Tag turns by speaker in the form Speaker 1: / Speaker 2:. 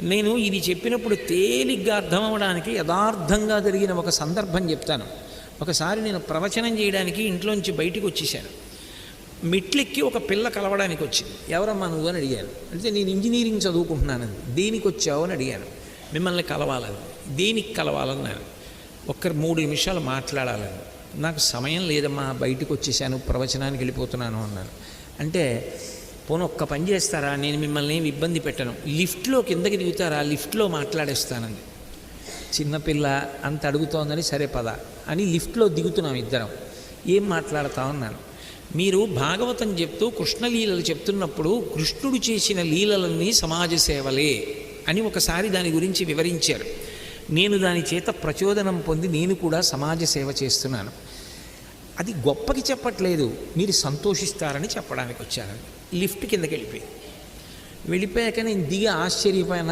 Speaker 1: నేను ఇది చెప్పినప్పుడు తేలిగ్గా అర్థం యథార్థంగా జరిగిన ఒక సందర్భం చెప్తాను. ఒకసారి నేను ప్రవచనం చేయడానికి ఇంట్లోంచి బయటికి వచ్చేసాను మెట్లెక్కి ఒక పిల్ల కలవడానికి వచ్చింది. ఎవరమ్మా నువ్వు అని అడిగాను. అంటే నేను ఇంజనీరింగ్ చదువుకుంటున్నానని. దేనికి వచ్చావు అని అడిగాను. మిమ్మల్ని కలవాలని. దేనికి కలవాలన్నారు ఒక్క మూడు నిమిషాలు మాట్లాడాలని. నాకు సమయం లేదమ్మా బయటకు వచ్చేసాను ప్రవచనానికి వెళ్ళిపోతున్నాను అన్నాను. అంటే పోను ఒక్క పని చేస్తారా? నేను మిమ్మల్ని ఏమి ఇబ్బంది పెట్టను. లిఫ్ట్లో కిందకి దిగుతారా? లిఫ్ట్లో మాట్లాడేస్తానండి చిన్నపిల్ల అంత అడుగుతోందని సరే పద అని లిఫ్ట్లో దిగుతున్నాం ఇద్దరం. ఏం మాట్లాడతా ఉన్నాను మీరు భాగవతం చెప్తూ కృష్ణలీలలు చెప్తున్నప్పుడు కృష్ణుడు చేసిన లీలలన్నీ సమాజ సేవలే అని ఒకసారి దాని గురించి వివరించారు. నేను దాని చేత ప్రచోదనం పొంది నేను కూడా సమాజ సేవ చేస్తున్నాను. అది గొప్పకి చెప్పట్లేదు మీరు సంతోషిస్తారని చెప్పడానికి వచ్చాను. లిఫ్ట్ కిందకి వెళ్ళిపోయి వెళ్ళిపోయాక నేను దిగి ఆశ్చర్యపోయాను